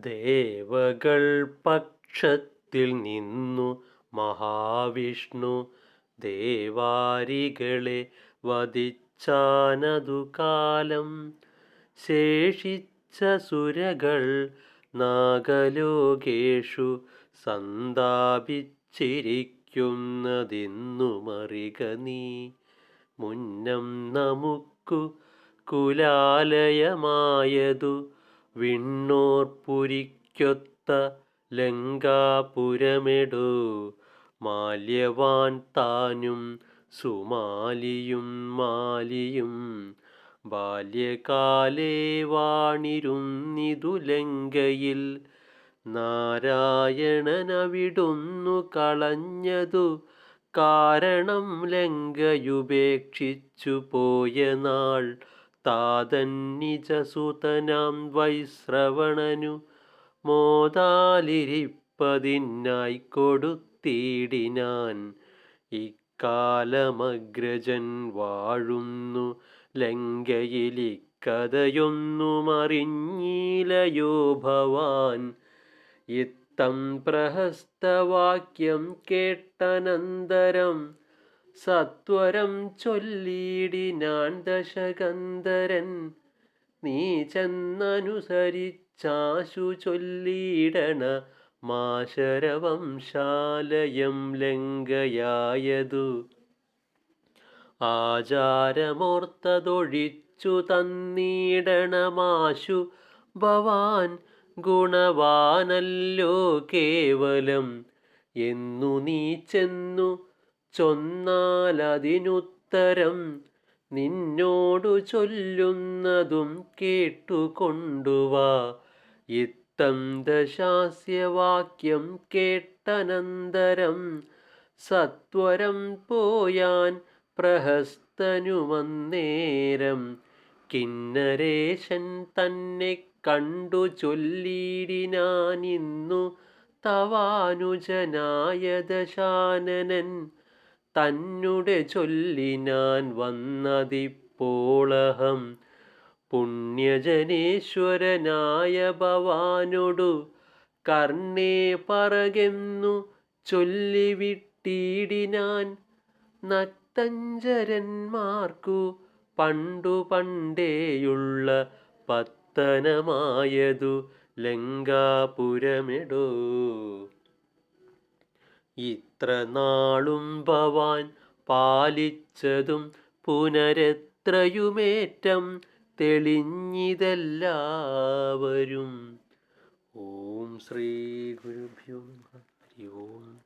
ദേവകൾ പക്ഷത്തിൽ നിന്നു മഹാവിഷ്ണു ദേവാരികളെ വധിച്ചാനതു കാലം. ശേഷിച്ച സുരകൾ നാഗലോകേഷു സന്താപിച്ചിരിക്കുന്നതിന്നു മറിക നീ. മുന്നം നമുക്കു കുലാലയമായതു വിണ്ണോർ പുരിക്കൊത്ത ലങ്കാപുരമെടോ. മാല്യവാൻ താനും സുമാലിയും മാലിയും ബാല്യകാലേ വാണിരുന്നിതു ലങ്കയിൽ. നാരായണനവിടുന്നു കളഞ്ഞതു കാരണം ലങ്കയുപേക്ഷിച്ചു പോയ നാൾ താതൻ നിജസുതനാം വൈശ്രവണനു മോതാലിരിപ്പതിനായി കൊടുത്തിടിനാൻ ഇക്കാലമഗ്രജൻ വാഴുന്നു ലങ്കയിലിക്കഥയൊന്നുമറിഞ്ഞീലയോ ഭവാൻ. ഇത്തം പ്രഹസ്തവാക്യം കേട്ടനന്തരം സത്വരം ചൊല്ലിടിനാൻ ദശകന്ധരൻ. നീ ചെന്നനുസരിച്ചാശു ചൊല്ലിടണ മാശരവംശാലയം ലങ്കയായതു. ആചാരമോർത്തതൊഴിച്ചു തന്നിടണമാശു ഭവാൻ ഗുണവാനല്ലോ കേവലം. എന്നു നീ ചെന്നു ചൊന്നാലതിനുത്തരം നിന്നോടു ചൊല്ലുന്നതും കേട്ടുകൊണ്ടുവാ. ഇത്തം ദശാസ്യവാക്യം കേട്ടനന്തരം സത്വരം പോയാൻ പ്രഹസ്തനുമന്നേരം കിന്നരേശൻ തന്നെ കണ്ടു ചൊല്ലിടിനാനിന്നു തവാനുജനായ ദശാനനൻ തന്നെ ചൊല്ലിനാൻ വന്നതിപ്പോളഹം. പുണ്യജനേശ്വരനായ ഭവാനോടു കർണേ പറകെന്നു ചൊല്ലിവിട്ടിടിനാൻ. നക്തഞ്ചരന്മാർക്കു പണ്ടു പണ്ടേയുള്ള പത്തനമായതു ലങ്കാപുരമെടോ. ഇത്ര നാളും ഭവാൻ പാലിച്ചതും പുനരെത്രയുമേറ്റം തെളിഞ്ഞിതെല്ലാവരും. ഓം ശ്രീ ഗുരുഭ്യോ ഹരി ഓം.